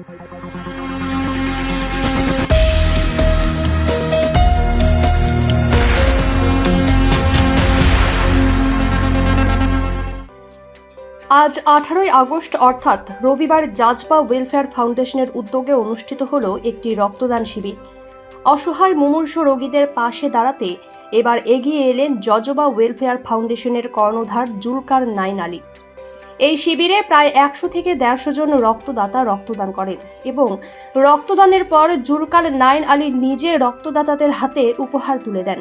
আজ আঠারোই আগস্ট, অর্থাৎ রবিবার জাজবা ওয়েলফেয়ার ফাউন্ডেশনের উদ্যোগে অনুষ্ঠিত হল একটি রক্তদান শিবির। অসহায় মুমূর্ষ রোগীদের পাশে দাঁড়াতে এবার এগিয়ে এলেন জজবা ওয়েলফেয়ার ফাউন্ডেশনের কর্ণধার জুলকার নাইন আলী। এই শিবিরে প্রায় একশো থেকে দেড়শো জন রক্তদাতা রক্তদান করেন এবং রক্তদানের পর জুলকার নাইন আলী নিজে রক্তদাতাদের হাতে উপহার তুলে দেন।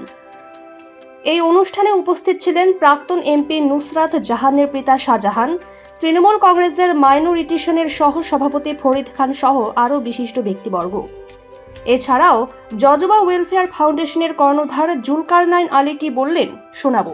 এই অনুষ্ঠানে উপস্থিত ছিলেন প্রাক্তন এমপি নুসরাত জাহানের পিতা শাহজাহান, তৃণমূল কংগ্রেসের মাইনরিটিশনের সহ সভাপতি ফরিদ খান সহ আরও বিশিষ্ট ব্যক্তিবর্গ। এছাড়াও জজবা ওয়েলফেয়ার ফাউন্ডেশনের কর্ণধার জুলকারনাইন আলী কি বললেন শোনাবো।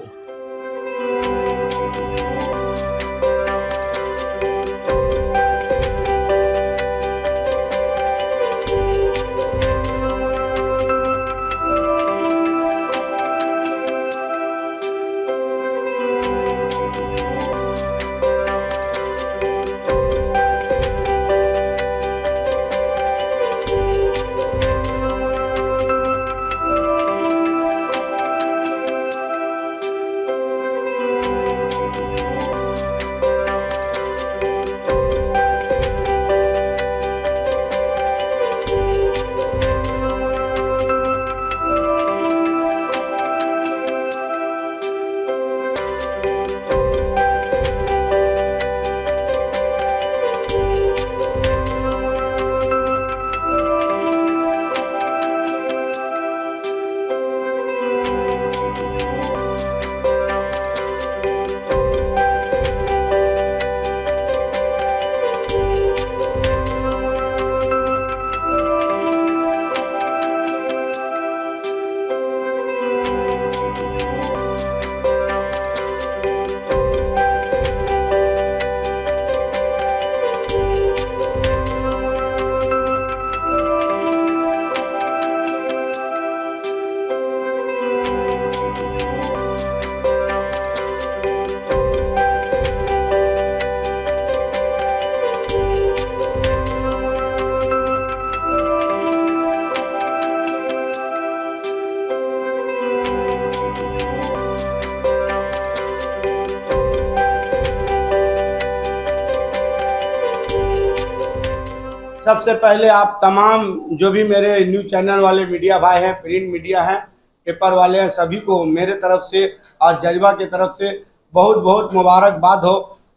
सबसे पहले आप तमाम जो भी मेरे न्यूज चैनल वाले मीडिया भाई हैं प्रिंट मीडिया हैं पेपर वाले हैं सभी को मेरे तरफ से और जज्बा की तरफ से बहुत बहुत मुबारकबाद हो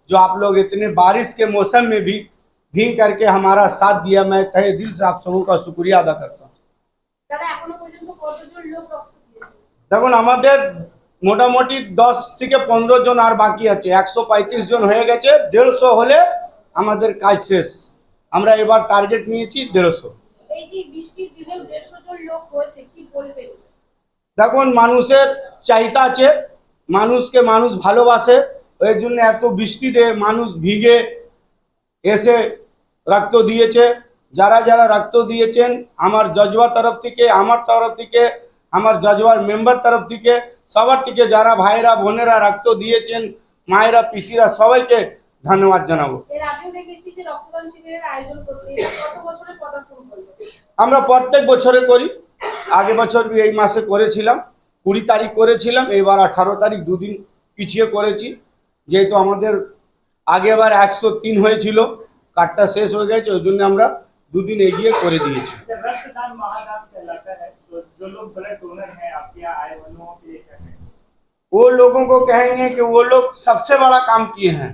जो आप लोग इतने बारिश के मौसम में भी भीग करके हमारा साथ दिया मैं तहे दिल से आप सबों का शुक्रिया अदा करता हूँ দাদা এখনো পর্যন্ত কতজন লোক রক্ত দিয়েছে দেখুন আমাদের মোটামুটি দশ থেকে পনেরো জন আর বাকি আছে একশো পঁয়ত্রিশ জন হয়ে গেছে দেড়শো হলে আমাদের কাজ শেষ আমরা এবার টার্গেট নিয়েছি দেড়শো। দেখুন মানুষের চাহিদা আছে মানুষকে মানুষ ভালোবাসে ওই জন্য এত বৃষ্টিতে মানুষ ভিগে এসে রক্ত দিয়েছে। যারা যারা রক্ত দিয়েছেন আমার জজবা তরফ থেকে আমার তরফ থেকে আমার জজবার মেম্বার তরফ থেকে সবার থেকে যারা ভাইরা বোনেরা রক্ত দিয়েছেন মায়েরা পিসিরা সবাইকে ধন্যবাদ জানাবো এর আগেও দেখেছি যে রক্তদান শিবিরের আয়োজন করতে এটা কত বছরে পদার্পণ করলো আমরা প্রত্যেক বছরে করি আগে বছর এই মাসে করেছিলাম কুড়ি তারিখ করেছিলাম এবার আঠারো তারিখ দুদিন পিছিয়ে করেছি যেহেতু আমাদের আগেবার একশো তিন হয়েছিল কার্ডটা শেষ হয়ে গেছে ওই জন্য আমরা দুদিন এগিয়ে করে দিয়েছি रक्तदान महादान कहलाता है तो जो लोग ब्लड डोनर हैं आपके यहाँ आए हुए लोगों के लिए क्या कहेंगे वो लोगों को कहेंगे कि वो लोग सबसे बड़ा काम किए हैं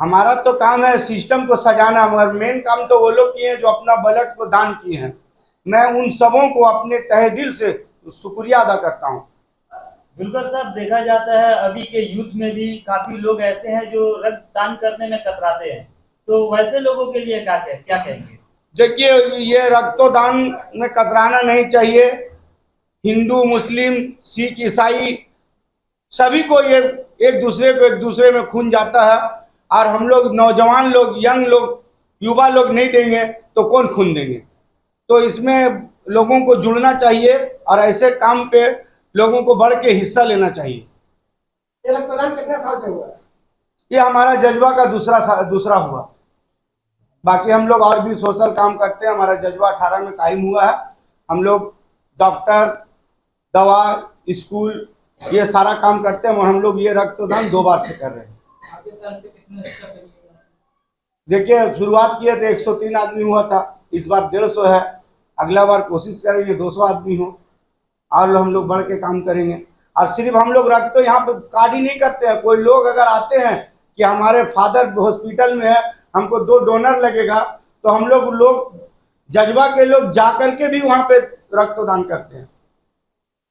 हमारा तो काम है सिस्टम को सजाना मगर मेन काम तो वो लोग किए हैं जो अपना ब्लड को दान किए हैं। मैं उन सबों को अपने तहे दिल से शुक्रिया अदा करता हूँ। दुलकर साहब देखा जाता है अभी के यूथ में भी काफ़ी लोग ऐसे हैं जो रक्तदान करने में कतराते हैं। तो वैसे लोगों के लिए क्या कह, क्या कहेंगे? देखिए ये रक्तदान में कतराना नहीं चाहिए। हिंदू मुस्लिम सिख ईसाई सभी को ये एक दूसरे को एक दूसरे में खून जाता है। और हम लोग नौजवान लोग यंग लोग युवा लोग नहीं देंगे तो कौन खून देंगे? तो इसमें लोगों को जुड़ना चाहिए और ऐसे काम पे लोगों को बढ़ के हिस्सा लेना चाहिए। ये रक्तदान कितने साल से हुआ? ये हमारा जज्बा का दूसरा दूसरा हुआ। बाकी हम लोग और भी सोशल काम करते हैं। हमारा जज्बा अठारह में कायम हुआ है। हम लोग डॉक्टर दवा स्कूल ये सारा काम करते हैं और हम लोग ये रक्तदान दो बार से कर रहे हैं। देखिए, शुरुआत किए थे 103 आदमी हुआ था, इस बार डेढ़ सौ है। अगला बार कोशिश करेंगे 200 आदमी हो, और हम लोग बढ़ के काम करेंगे। और सिर्फ़ हम लोग रक्त तो यहाँ पे कार्ड ही नहीं करते हैं। कोई लोग अगर आते हैं कि हमारे फादर हॉस्पिटल में है, हमको दो डोनर लगेगा तो हम लोग लोग, जज्बा के लोग जा करके भी वहाँ पे रक्तदान करते हैं।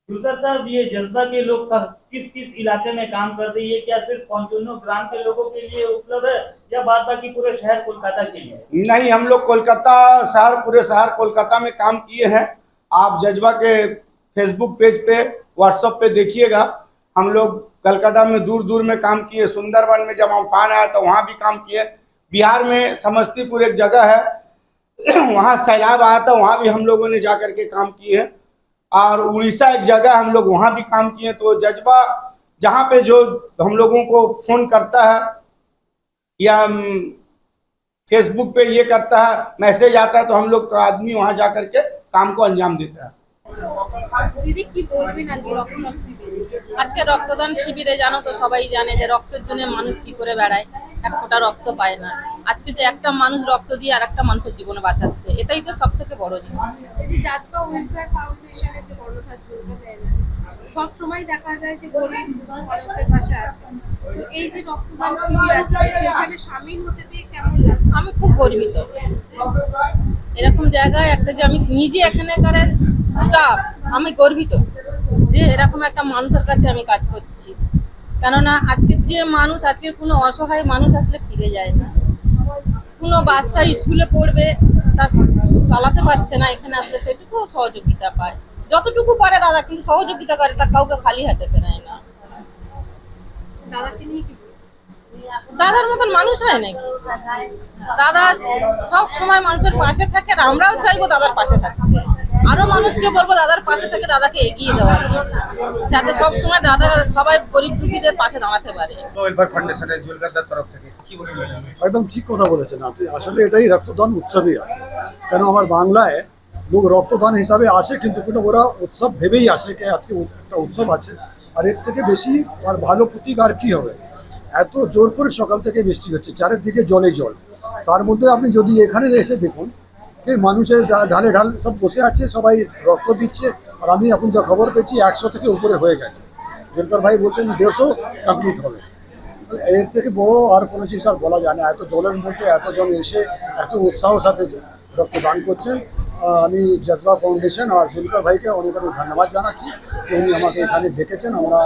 जुलकर साहब, ये जज्बा के लोग किस किस इलाके में काम करते हैं? ये क्या सिर्फ़ पंचोनो ग्राम के लोगों के लिए उपलब्ध है या बाद बाकी पूरे शहर कोलकाता के लिए? नहीं, हम लोग कोलकाता शहर, पूरे शहर कोलकाता में काम किए हैं। आप जज्बा के फेसबुक पेज पे व्हाट्सएप पे देखिएगा। हम लोग कलकत्ता में दूर दूर में काम किए सुंदरबन में जब अम्फान आया तो वहाँ भी काम किए। बिहार में समस्तीपुर एक जगह है, वहाँ सैलाब आया था, वहाँ भी हम लोगों ने जा करके काम किए हैं। और उड़ीसा एक जगह हम लोग वहाँ भी काम किए तो जज्बा जहाँ पे जो हम लोगों को फोन करता है या हम्म, फेसबुक पे ये करता है मैसेज आता है तो हम लोग का आदमी वहाँ जा करके काम को अंजाम देता है দিদি কি বলবেন আজকে রক্তদান শিবিরে আজকে রক্তদান শিবিরে জানো তো সবাই জানে যে রক্তের জন্য মানুষ কি করে বেড়ায় এক ফোঁটা রক্ত পায় না আজকে যে একটা মানুষ রক্ত দিয়ে আর একটা মানুষের জীবনে বাঁচাচ্ছে এটাই তো সব থেকে বড় জিনিস। এই যে জাজবা ওয়েলফেয়ার ফাউন্ডেশনের যে কর্ণধার জুলকা ব্যানার্জি সব সময় দেখা যায় যে গরিব মানুষদের পাশে আছে। তো এই যে রক্তদান শিবির আছে সেখানে সামিল হতে পেরে কেমন লাগছে? আমি খুব গর্বিত। এরকম জায়গায় একটা যে আমি নিজে এখানকার স্টাফ আমি গর্বিত যে এরকম একটা মানুষের কাছে আমি কাজ করছি। কেননা আজকের যে মানুষ আজকের কোনো অসহায় মানুষ আসলে ফিরে যায় না। কোনো বাচ্চা স্কুলে পড়বে, তার চালাতে পারছে না, এখানে আসলে সেটুকু সহযোগিতা পায় যতটুকু পারে দাদা, কিন্তু সহযোগিতা করে তার কাউকে খালি হাতে ফেরায় না দাদাকে নিয়ে? দাদার মতন মানুষ হয় নাকি? দাদা সব সময় মানুষের পাশে থাকে আর আমরাও চাইব দাদার পাশে থাকতে আরও মানুষকে বলব দাদার পাশে থেকে দাদাকে এগিয়ে দেওয়ার জন্য যাতে সব সময় দাদা সবাই গরিব দুঃখীদের পাশে দাঁড়াতে পারে। ওয়েলফেয়ার ফাউন্ডেশনের জুলকারদার তরফ থেকে কি বলবেন? একদম ঠিক কথা বলেছেন আপনি। আসলে এটাই রক্তদান উৎসবই আছে। কেন আমার বাংলায় লোক রক্তদান হিসাবে আসে কিন্তু কিন্তু ওরা উৎসব ভেবেই আসে যে আজকে একটা উৎসব আছে। আর এর থেকে বেশি আর ভালো প্রতিকার কি হবে? এত জোর করে সকাল থেকে বৃষ্টি হচ্ছে, চারিদিকে জলে জল। তার মধ্যে আপনি যদি এখানে এসে দেখুন এই মানুষের ঢালে ঢাল সব বসে আছে, সবাই রক্ত দিচ্ছে, আর আমি এখন যা খবর পেয়েছি, একশো থেকে উপরে হয়ে গেছে। জেলকার ভাই বলছেন, দেড়শো কমপ্লিট হবে। এর থেকে বড় আর কোনো জিনিস আর বলা যায় না। এত জলের মধ্যে এতজন এসে, এত উৎসাহ সাথে রক্তদান করছেন। আমি জজবা ফাউন্ডেশন আর জুলকার ভাইকে অনেক অনেক ধন্যবাদ জানাচ্ছি। উনি আমাকে এখানে ডেকেছেন। আমরা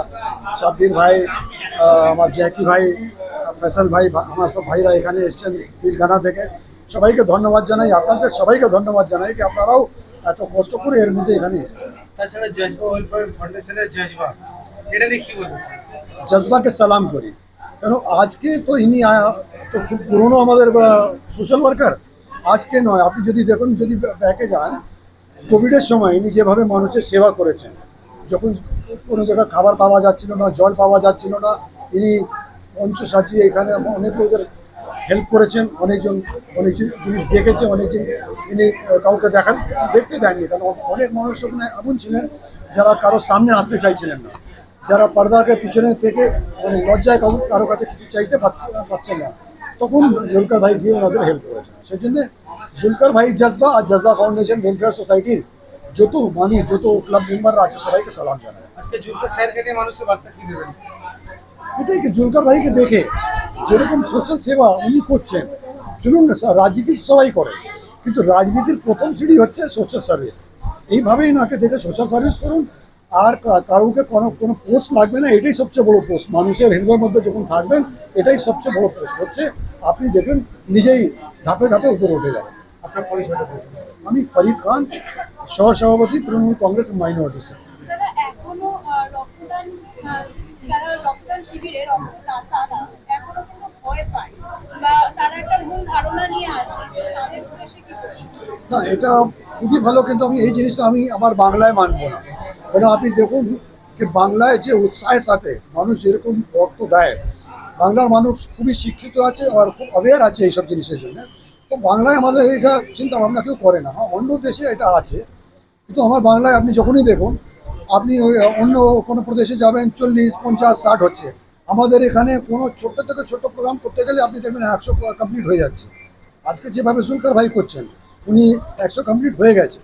সাব্বির ভাই আমার জ্যাকি ভাই ফেসল ভাই আমার সব ভাইরা এখানে এসছেন পিলখানা থেকে। সবাইকে ধন্যবাদ জানাই আপনাদের সবাইকে ধন্যবাদ জানাই কি আপনারাও এত কষ্ট করে এর মধ্যে এখানে এসেছেন। তাছাড়া জজবা ওয়েলফেয়ার ফাউন্ডেশনের জজবা এটা নিয়ে কি বলবেন? জজবাকে সালাম করি। কেন আজকে তো ইনি তো খুব পুরনো আমাদের সোশ্যাল ওয়ার্কার আজকে নয় আপনি যদি দেখুন যদি ব্যাকে যান কোভিডের সময় ইনি যেভাবে মানুষের সেবা করেছেন যখন কোনো জায়গায় খাবার পাওয়া যাচ্ছিল না, জল পাওয়া যাচ্ছিল না ইনি মঞ্চ সাজিয়ে এখানে অনেক লোকের হেল্প করেছেন, অনেকজন অনেক জিনিস দেখেছে অনেকজন ইনি কাউকে দেখান, দেখতে দেননি। কারণ অনেক মানুষ ওখানে এমন ছিলেন যারা কারোর সামনে আসতে চাইছিলেন না। যারা পর্দাকে পিছনে থেকে মানে লজ্জায় কারও কারও কাছে কিছু চাইতে পারছে- না। তখন জুলকার ভাই গিয়ে ওনাদের হেল্প করেছেন। সেই জন্য জুলকার ভাই জজবা আর জজবা ফাউন্ডেশন ওয়েলফেয়ার সোসাইটির যত মানুষ যত ক্লাব মেম্বাররা আছে সবাইকে সালাম জানায় আজকে জুলকার স্যারকে নিয়ে মানুষের বার্তা কি দেবেন? এটাই কি জুলকার ভাইকে দেখে যেরকম সোশ্যাল সেবা উনি করছেন চলুন না রাজনীতি সবাই করে কিন্তু রাজনীতির প্রথম সিঁড়ি হচ্ছে সোশ্যাল সার্ভিস এইভাবেই নাকে দেখে সোশ্যাল সার্ভিস করুন আর কা- কারোকে কোনো কোনো পোস্ট লাগবে না এটাই সবচেয়ে বড় পোস্ট মানুষের হৃদয়ের মধ্যে যখন থাকবেন এটাই সবচেয়ে বড় পোস্ট হচ্ছে। আপনি দেখবেন নিজেই ধাপে ধাপে উপরে উঠে যাবেন। আপনার আমি ফরিদ খান সহসভাপতি তৃণমূল কংগ্রেস মাইনরিটি তারা এখনও আহ, রক্তদান আহ, যারা রক্তদান শিবিরে রক্তদাতারা এখনও কিন্তু ভয় পায়? বা তারা একটা ভুল ধারণা নিয়ে আছে তো তাদের উদ্দেশ্যে কি বলবেন? না এটা খুবই ভালো কিন্তু আমি এই জিনিসটা আমি আমার বাংলায় মানবো না। কেন আপনি দেখুন যে বাংলায় যে উৎসাহের সাথে মানুষ যেরকম রক্ত দেয় বাংলার মানুষ খুবই শিক্ষিত আছে আর খুব অ্যাওয়ার আছে এইসব জিনিসের জন্য। তো বাংলায় আমাদের এটা চিন্তা ভাবনা কেউ করে না। হ্যাঁ অন্য দেশে এটা আছে কিন্তু আমার বাংলায় আপনি যখনই দেখুন, আপনি অন্য কোনো প্রদেশে যাবেন, চল্লিশ, পঞ্চাশ, ষাট হচ্ছে। আমাদের এখানে কোনো ছোট্ট থেকে ছোট্ট প্রোগ্রাম করতে গেলে আপনি দেখবেন একশো কমপ্লিট হয়ে যাচ্ছে। আজকে যেভাবে সুলকার ভাই করছেন, উনি একশো কমপ্লিট হয়ে গেছে।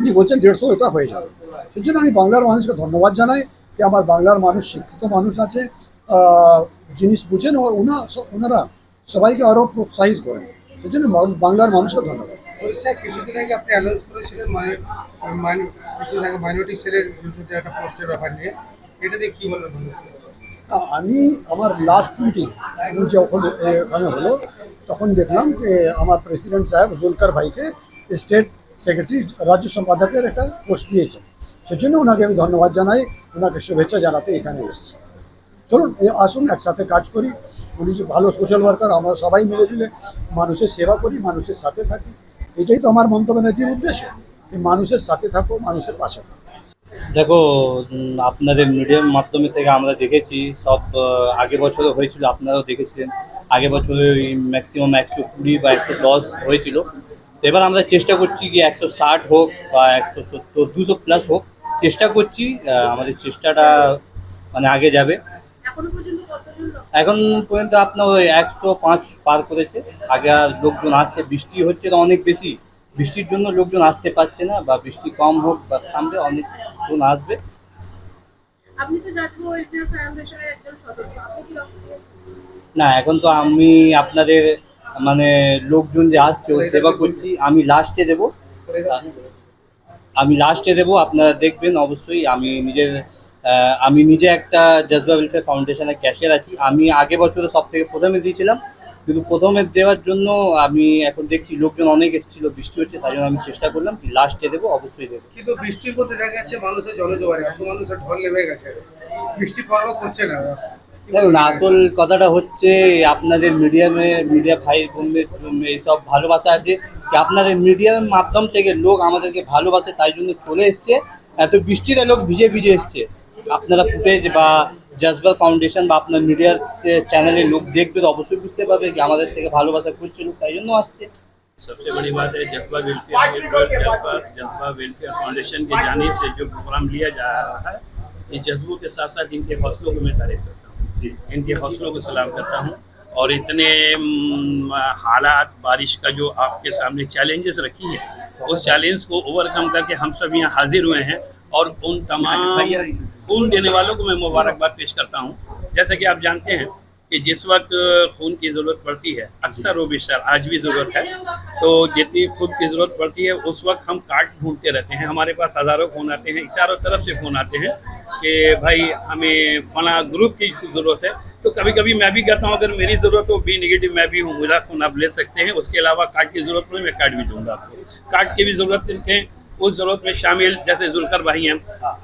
উনি বলছেন দেড়শো এটা হয়ে যাবে। সেই জন্য আমি বাংলার মানুষকে ধন্যবাদ জানাই যে আমার বাংলার মানুষ, শিক্ষিত মানুষ আছে। জিনিস বুঝেন ওনা- ওনারা সবাইকে আরও প্রোৎসাহিত করেন। সেই জন্য বাংলার মানুষকে ধন্যবাদ। স্যার কিছুদিন আগে আপনি অ্যানাউন্স করেছিলেন মানে কিছুদিন আগে মাইনরিটি সেলের একটা পোস্টের ব্যাপার নিয়ে। এটা দিয়ে কি না, আমি আমার লাস্ট মিটিং যখন এখানে হলো তখন দেখলাম যে আমার প্রেসিডেন্ট সাহেব জুলকার ভাইকে স্টেট সেক্রেটারি রাজ্য সম্পাদকের একটা পোস্ট দিয়েছেন। সেজন্য ওনাকে আমি ধন্যবাদ জানাই ওনাকে শুভেচ্ছা জানাতে এখানে এসেছি। চলুন আসুন একসাথে কাজ করি। উনি যে ভালো সোশ্যাল ওয়ার্কার আমরা সবাই মিলে মিলে মানুষের সেবা করি মানুষের সাথে থাকি। এটাই তো আমার মমতা ব্যানার্জির উদ্দেশ্য মানুষের সাথে থাকো মানুষের পাশে থাকো। দেখো আপনাদের মিডিয়ার মাধ্যমে থেকে আমরা দেখেছি সব আহ, আগের বছরে হয়েছিল আপনারাও দেখেছিলেন। আগের বছরে ওই ম্যাক্সিমাম একশো কুড়ি বা একশো দশ হয়েছিল। তো এবার আমরা চেষ্টা করছি কি একশো ষাট হোক বা একশো সত্তর দুশো প্লাস হোক। চেষ্টা করছি আমাদের চেষ্টাটা মানে আগে যাবে। এখন পর্যন্ত আপনার ওই একশো পাঁচ পার করেছে। আগে আর লোকজন আসছে বৃষ্টি হচ্ছে তো অনেক বেশি। বৃষ্টির জন্য লোকজন আসতে পারছে না বা বৃষ্টি কম হোক বা থামবে অনেকজন আসবে। আপনি তো জাতীয় ওয়েলফেয়ার ফাউন্ডেশনের একজন সদস্য আপনি কি রক্ত না এখন তো আমি আপনাদের মানে লোকজন যে আসছে ওর সেবা করছি। আমি লাস্টে দেব। আমি লাস্টে দেব আপনারা দেখবেন অবশ্যই। আমি নিজের আমি নিজে একটা জজবা ওয়েলফেয়ার ফাউন্ডেশনের ক্যাশিয়ার আছি। আমি আগে বছরে সব থেকে প্রথমে দিয়েছিলাম কিন্তু প্রথমে দেওয়ার জন্য আমি এখন দেখছি লোকজন অনেক এসেছিল বৃষ্টি হচ্ছে তাই জন্য আমি চেষ্টা করলাম কি লাস্টে দেবো অবশ্যই দেবো। কিন্তু বৃষ্টির মধ্যে দেখা যাচ্ছে মানুষের জলজোয়ারে এত মানুষের ঢল নেমে গেছে। বৃষ্টি পরও করছে না। দেখুন আসল কথাটা হচ্ছে আপনাদের মিডিয়ামে মিডিয়া ভাই বোনদের এইসব ভালোবাসা আছে যে আপনাদের মিডিয়ার মাধ্যম থেকে লোক আমাদেরকে ভালোবাসে তাই জন্য চলে এসছে। এত বৃষ্টিতে লোক ভিজে ভিজে এসছে। আপনারা ফুটেজ বা জজবা ফাউন্ডেশন বা আপনার মিডিয়ার চ্যানেলে লোক দেখবে তো অবশ্যই বুঝতে পারবে যে আমাদের থেকে ভালোবাসা করছে লোক তাই জন্য আসছে सबसे बड़ी बात है जज्बा वेलफेयर नेटवर्क जज्बा जज्बा वेलफेयर फाउंडेशन की जानिब से जो प्रोग्राम लिया जा रहा है इस जज्बों के साथ साथ इनके हौसलों को मैं तारीफ करता हूँ जी इनके हौसलों को सलाम करता हूँ और इतने हम्म, हालात बारिश का जो आपके सामने चैलेंजेस रखी है उस चैलेंज को ओवरकम करके हम सब यहाँ हाजिर हुए हैं और उन तमाम खून देने वालों को मैं मुबारकबाद पेश करता हूँ। जैसा कि आप जानते हैं कि जिस वक्त खून की ज़रूरत पड़ती है, अक्सर व बेशर, आज भी ज़रूरत है। तो जितनी खून की ज़रूरत पड़ती है, उस वक्त हम कार्ड ढूंढते रहते हैं। हमारे पास हज़ारों फ़ोन आते हैं, चारों तरफ़ से फ़ोन आते हैं कि भाई हमें फला ग्रुप की ज़रूरत है। तो कभी कभी मैं भी कहता हूँ, अगर मेरी ज़रूरत हो, बी नेगेटिव मैं भी हूँ मेरा खून आप ले सकते हैं। उसके अलावा कार्ड की ज़रूरत पड़े मैं कार्ड भी दूँगा आपको। कार्ड की भी ज़रूरत उस ज़रूरत में शामिल जैसे जुलकर भाई हैं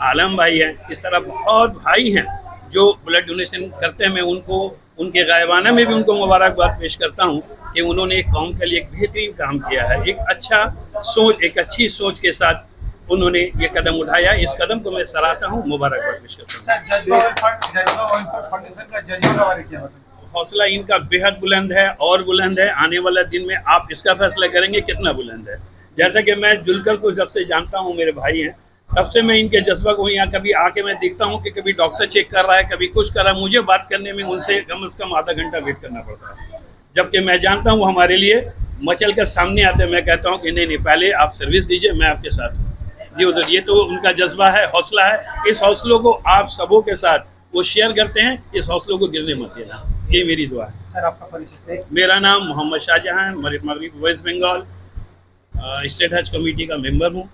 आलम भाई हैं इस तरह बहुत भाई हैं जो ब्लड डोनेशन करते हैं। मैं उनको उनके गायबाना में भी उनको मुबारकबाद पेश करता हूँ कि उन्होंने एक कौम के लिए एक बेहतरीन काम किया है। एक अच्छा सोच एक अच्छी सोच के साथ उन्होंने ये कदम उठाया। इस कदम को मैं सराहता हूँ। मुबारकबाद पेश करता हूँ। हौसला इनका बेहद बुलंद है और बुलंद है। आने वाला दिन में आप इसका फैसला करेंगे कितना बुलंद है? जैसा कि मैं जुलकर को जब से जानता हूँ मेरे भाई हैं तब से मैं इनके जज्बा को यहाँ कभी आके मैं देखता हूँ कि कभी डॉक्टर चेक कर रहा है कभी कुछ कर रहा है। मुझे बात करने में उनसे कम से कम आधा घंटा वेट करना पड़ता है। जबकि मैं जानता हूँ हमारे लिए मचल कर सामने आते हैं मैं कहता हूँ कि नहीं नहीं पहले आप सर्विस दीजिए मैं आपके साथ हूँ। जी उधर ये तो उनका जज्बा है हौसला है। इस हौसलों को आप सबों के साथ वो शेयर करते हैं इस हौसलों को गिरने मत देना। ये मेरी दुआ है। सर आपका परिचय। मेरा नाम मोहम्मद शाहजहां मगरबी West Bengal. State Hajj committee का मेंबर हूँ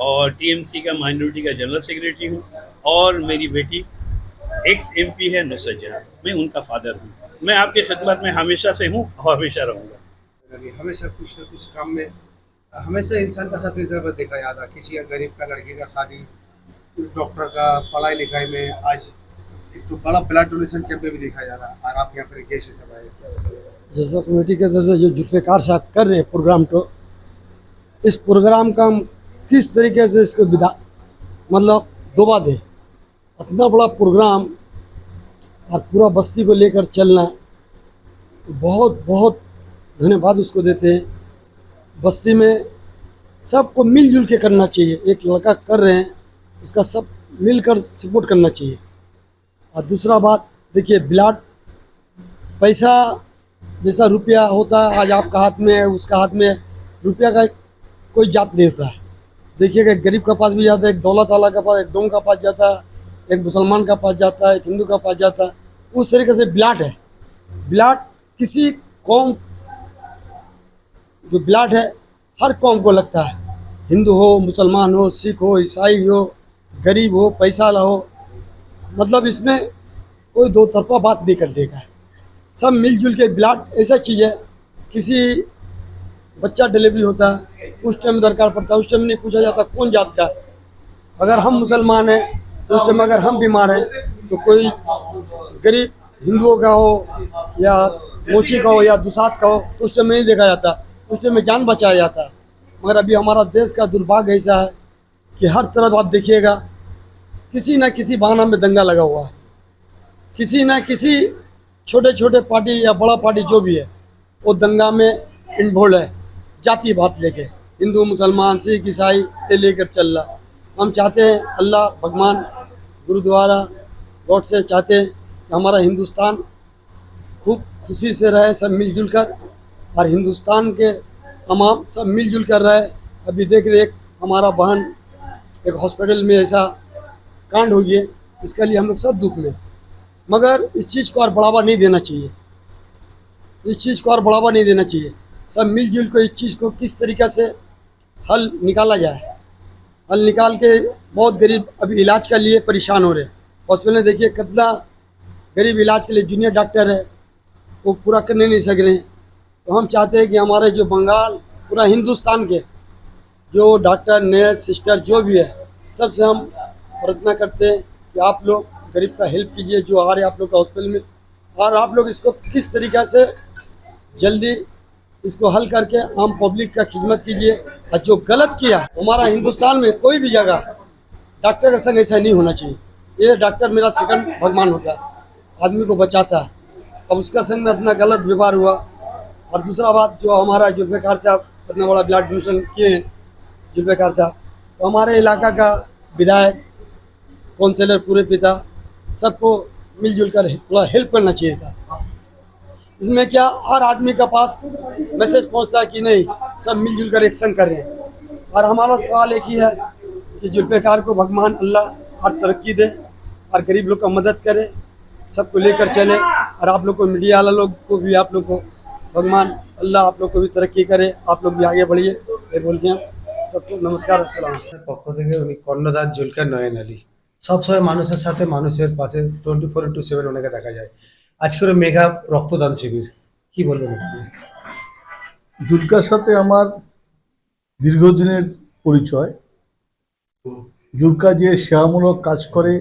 और टीएमसी का माइनॉरिटी का जनरल सेक्रेटरी हूँ और मेरी बेटी एक्स एमपी है नुसरत जहाँ मैं उनका फादर हूँ। मैं आपके खिदमत में हमेशा से हूँ और हमेशा रहूँगा। हमेशा कुछ ना कुछ काम में हमेशा इंसान का साथ रिज़र्व देखा जाता है किसी गरीब का लड़के का शादी डॉक्टर का पढ़ाई लिखाई में आज एक तो बड़ा ब्लड डोनेशन कैंप में भी देखा जा रहा है। और आप यहाँ पर गेस्ट सब आए। जज्बा कमेटी के तरफ़ से जो जुल्फ़िकार साहब कर रहे हैं प्रोग्राम को इस प्रोग्राम का हम किस तरीके से इसको विदा मतलब डुबा दें? इतना बड़ा प्रोग्राम और पूरा बस्ती को लेकर चलना बहुत बहुत धन्यवाद उसको देते हैं। बस्ती में सबको मिलजुल के करना चाहिए। एक लड़का कर रहे हैं, उसका सब मिलकर सपोर्ट करना चाहिए। और दूसरा बात, देखिए ब्लड पैसा जैसा रुपया होता है आज आपका हाथ में है, उसका हाथ में रुपया का कोई जात नहीं होता। है देखिएगा गरीब का पास भी जाता है, एक दौलत वाला का पास, एक डोंग का पास जाता है, एक मुसलमान का पास जाता है, एक हिंदू का पास जाता है, उस तरीके से ब्लाट है। ब्लाट किसी कौम, जो ब्लाट है, हर कौम को लगता है। हिंदू हो, मुसलमान हो, सिख हो, ईसाई हो, गरीब हो पैसा वाला हो मतलब इसमें कोई दो तरफा बात नहीं कर देगा। सब मिलजुल के ब्लाट ऐसा चीज़ है, किसी बच्चा डिलीवरी होता है उस टाइम दरकार पड़ता है उस टाइम नहीं पूछा जाता कौन जात का। है अगर हम मुसलमान हैं तो उस टाइम अगर हम बीमार हैं तो कोई गरीब हिंदुओं का हो, या मोची का हो, या दुसात का हो तो उस टाइम नहीं देखा जाता। उस टाइम में जान बचाया जाता। है मगर अभी हमारा देश का दुर्भाग्य ऐसा है कि हर तरफ़ आप देखिएगा, किसी न किसी बहाना में दंगा लगा हुआ है। किसी न किसी छोटे छोटे पार्टी या बड़ा पार्टी जो भी है, वो दंगा में इन्वॉल्व है। जाति बात लेके। हिंदू, मुसलमान, सिख, ईसाई, ये लेकर चल रहा। हम चाहते हैं अल्लाह, भगवान, गुरुद्वारा गॉड से चाहते हैं कि हमारा हिंदुस्तान खूब खुशी से रहे, सब मिलजुल कर। और हिंदुस्तान के तमाम सब मिलजुल कर रहे। अभी देख रहे एक हमारा बहन एक हॉस्पिटल में ऐसा कांड हो गया, इसके लिए हम लोग सब दुख में। मगर इस चीज़ को और बढ़ावा नहीं देना चाहिए। इस चीज़ को और बढ़ावा नहीं देना चाहिए। सब मिलजुल कर इस चीज़ को किस तरीक़े से हल निकाला जाए। हल निकाल के बहुत गरीब अभी इलाज के लिए परेशान हो रहे हैं। हॉस्पिटल में देखिए कितना गरीब इलाज के लिए जूनियर डॉक्टर है, वो पूरा करने नहीं सक रहे हैं। तो हम चाहते हैं कि हमारे जो बंगाल, पूरा हिंदुस्तान के जो डॉक्टर, नर्स, सिस्टर जो भी है, सबसे हम प्रार्थना करते हैं कि आप लोग गरीब का हेल्प कीजिए, जो आ रहे आप लोग का हॉस्पिटल में। और आप लोग इसको किस तरीक़े से जल्दी इसको हल करके आम पब्लिक का खिदमत कीजिए और जो गलत किया, हमारा हिंदुस्तान में कोई भी जगह, डॉक्टर का संग ऐसा नहीं होना चाहिए। ये डॉक्टर मेरा सेकंड भगवान होता आदमी को बचाता है। अब उसका संग में अपना गलत व्यवहार हुआ। और दूसरा बात, जो हमारा जुल्फ़िकार साहब इतना बड़ा ब्लड डोनेशन किए हैं, जुल्फ़िकार साहब तो हमारे इलाका का विधायक काउंसिलर पूरे पिता, सबको मिलजुल कर थोड़ा हेल्प करना चाहिए था। इसमें क्या हर आदमी का पास मैसेज पहुंचता है कि नहीं सब मिलजुल कर एक्शन कर रहे हैं और हमारा सवाल एक ही है कि जुल्फ़िकार को भगवान अल्लाह हर तरक्की दे और गरीब लोग का मदद करे सबको लेकर चले और आप लोग को मीडिया वाला लोग को भी आप लोग को भगवान अल्लाह आप लोग को भी तरक्की करे आप लोग भी आगे बढ़िए ये बोल के सबको नमस्कार अस्सलाम পক্ষ থেকে উনি কর্ণধার জুলকার নয়ন আলী সবসময় মানুষের সাথে মানুষের পাশে টোয়েন্টি ফোর ইন্টু সেভেন ওনাকে দেখা যায় আজকের মেঘা রক্তদান শিবির। কি বলবেন দুর্গার সাথে আমার দীর্ঘদিনের পরিচয়। দুর্গা যে সেবামূলক কাজ করে,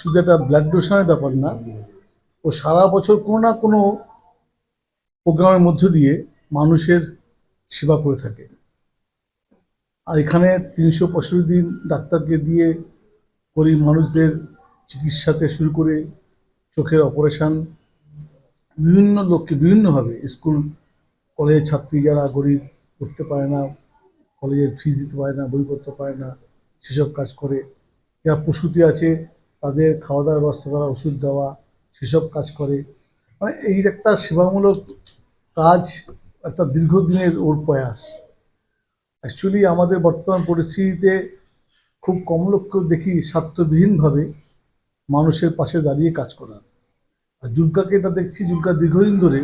শুধু একটা ব্লাড ডোনেশনের ব্যাপার না, ও সারা বছর কোনো না কোনো প্রোগ্রামের মধ্য দিয়ে মানুষের সেবা করে থাকে। আর এখানে তিনশো পঁয়ষট্টি দিন ডাক্তারকে দিয়ে গরিব মানুষদের চিকিৎসাতে শুরু করে চোখের অপারেশান, বিভিন্ন লোককে বিভিন্নভাবে স্কুল, কলেজের ছাত্রী যারা গরিব করতে পারে না, কলেজের ফিস দিতে পারে না, বই করতে পারে না, সেসব কাজ করে। যারা প্রসূতি আছে, তাদের খাওয়া দাওয়ার ব্যবস্থা করা, ওষুধ দেওয়া, সেসব কাজ করে। মানে এই একটা সেবামূলক কাজ, একটা দীর্ঘদিনের ওর প্রয়াস। অ্যাকচুয়ালি আমাদের বর্তমান পরিস্থিতিতে খুব কম লোককে দেখি স্বার্থবিহীনভাবে মানুষের পাশে দাঁড়িয়ে কাজ করার। দুর্গাকে এটা দেখছি জুলকা দীর্ঘদিন ধরে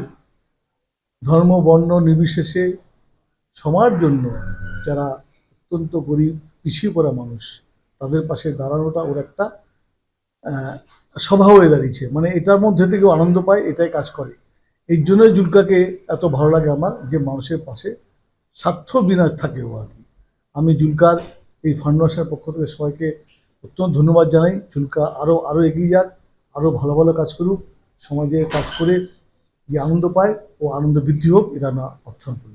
ধর্ম, বর্ণ, নির্বিশেষে সবার জন্য যারা অত্যন্ত গরিব, পিছিয়ে পড়া মানুষ, তাদের পাশে দাঁড়ানোটা ওর একটা স্বভাব হয়ে দাঁড়িয়েছে। মানে এটার মধ্যে থেকেও আনন্দ পায়, এটাই কাজ করে। এই জন্যই জুলকাকে এত ভালো লাগে আমার, যে মানুষের পাশে স্বার্থ বিনা থাকে ও আর কি। আমি জুলকার এই ফাউন্ডেশনের পক্ষ থেকে সবাইকে অত্যন্ত ধন্যবাদ জানাই। জুলকা আরও আরও এগিয়ে যাক আরও ভালো ভালো কাজ করুক। সমাজে কাজ করে যে আনন্দ পায় ও আনন্দ বৃদ্ধি হোক এটা আমরা অর্থন করি